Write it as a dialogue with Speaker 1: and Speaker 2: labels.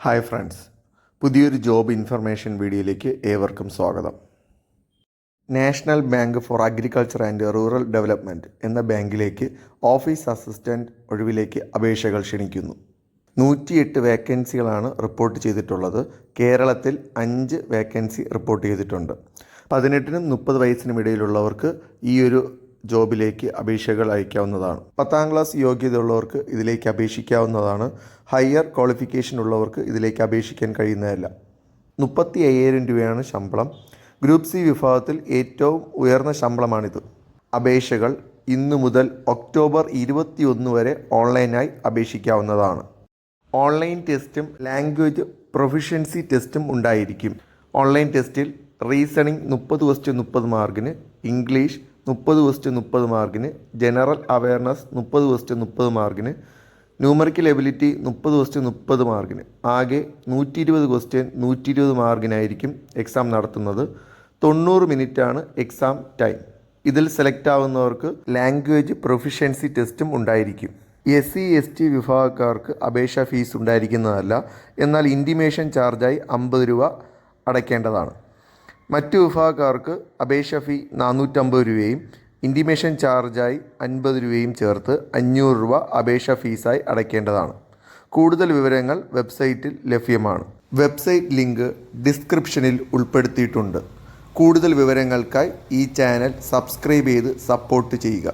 Speaker 1: Hi friends. പുതിയൊരു job information വീഡിയോയിലേക്ക് ഏവർക്കും സ്വാഗതം. National bank for agriculture and rural development എന്ന ബാങ്കിലേക്ക് ഓഫീസ് അസിസ്റ്റന്റ് ഒഴിവിലേക്ക് അപേക്ഷകൾ ക്ഷണിക്കുന്നു. നൂറ്റിയെട്ട് വേക്കൻസികളാണ് റിപ്പോർട്ട് ചെയ്തിട്ടുള്ളത്. കേരളത്തിൽ അഞ്ച് വേക്കൻസി റിപ്പോർട്ട് ചെയ്തിട്ടുണ്ട്. പതിനെട്ടിനും മുപ്പത് വയസ്സിനും ഇടയിലുള്ളവർക്ക് ഈ ഒരു ജോബിലേക്ക് അപേക്ഷകൾ അയക്കാവുന്നതാണ്. പത്താം ക്ലാസ് യോഗ്യതയുള്ളവർക്ക് ഇതിലേക്ക് അപേക്ഷിക്കാവുന്നതാണ്. ഹയർ ക്വാളിഫിക്കേഷൻ ഉള്ളവർക്ക് ഇതിലേക്ക് അപേക്ഷിക്കാൻ കഴിയുന്നതല്ല. മുപ്പത്തി അയ്യായിരം രൂപയാണ് ശമ്പളം. ഗ്രൂപ്പ് സി വിഭാഗത്തിൽ ഏറ്റവും ഉയർന്ന ശമ്പളമാണിത്. അപേക്ഷകൾ ഇന്നു മുതൽ ഒക്ടോബർ ഇരുപത്തിയൊന്ന് വരെ ഓൺലൈനായി അപേക്ഷിക്കാവുന്നതാണ്. ഓൺലൈൻ ടെസ്റ്റും ലാംഗ്വേജ് പ്രൊഫിഷ്യൻസി ടെസ്റ്റും ഉണ്ടായിരിക്കും. ഓൺലൈൻ ടെസ്റ്റിൽ റീസണിംഗ് മുപ്പത് ക്വസ്റ്റ്യൻ മുപ്പത് മാർക്കിന് ഇംഗ്ലീഷ് മുപ്പത് ക്വസ്റ്റ്യൻ മുപ്പത് മാർക്കിന് ജനറൽ അവയർനെസ് മുപ്പത് ക്വസ്റ്റ്യൻ മുപ്പത് മാർക്കിന് ന്യൂമറിക്കൽ എബിലിറ്റി മുപ്പത് ക്വസ്റ്റ്യൻ മുപ്പത് മാർക്കിന് ആകെ നൂറ്റി ഇരുപത് ക്വസ്റ്റ്യൻ നൂറ്റി ഇരുപത് മാർക്കിനായിരിക്കും എക്സാം നടത്തുന്നത്. തൊണ്ണൂറ് മിനിറ്റാണ് എക്സാം ടൈം ഇതിൽ സെലക്ട് ആവുന്നവർക്ക് ലാംഗ്വേജ് പ്രൊഫിഷ്യൻസി ടെസ്റ്റും ഉണ്ടായിരിക്കും. എസ് സി എസ് ടി വിഭാഗക്കാർക്ക് അപേക്ഷാ ഫീസ് ഉണ്ടായിരിക്കുന്നതല്ല. എന്നാൽ ഇന്റിമേഷൻ ചാർജായി അമ്പത് രൂപ അടയ്ക്കേണ്ടതാണ്. മറ്റു വിഭാഗക്കാർക്ക് അപേക്ഷ ഫീ നാനൂറ്റമ്പത് രൂപയും ഇന്റിമേഷൻ ചാർജായി അൻപത് രൂപയും ചേർത്ത് അഞ്ഞൂറ് രൂപ അപേക്ഷ ഫീസായി അടയ്ക്കേണ്ടതാണ്. കൂടുതൽ വിവരങ്ങൾ വെബ്സൈറ്റിൽ ലഭ്യമാണ്. വെബ്സൈറ്റ് ലിങ്ക് ഡിസ്ക്രിപ്ഷനിൽ ഉൾപ്പെടുത്തിയിട്ടുണ്ട്. കൂടുതൽ വിവരങ്ങൾക്കായി ഈ ചാനൽ സബ്സ്ക്രൈബ് ചെയ്ത് സപ്പോർട്ട് ചെയ്യുക.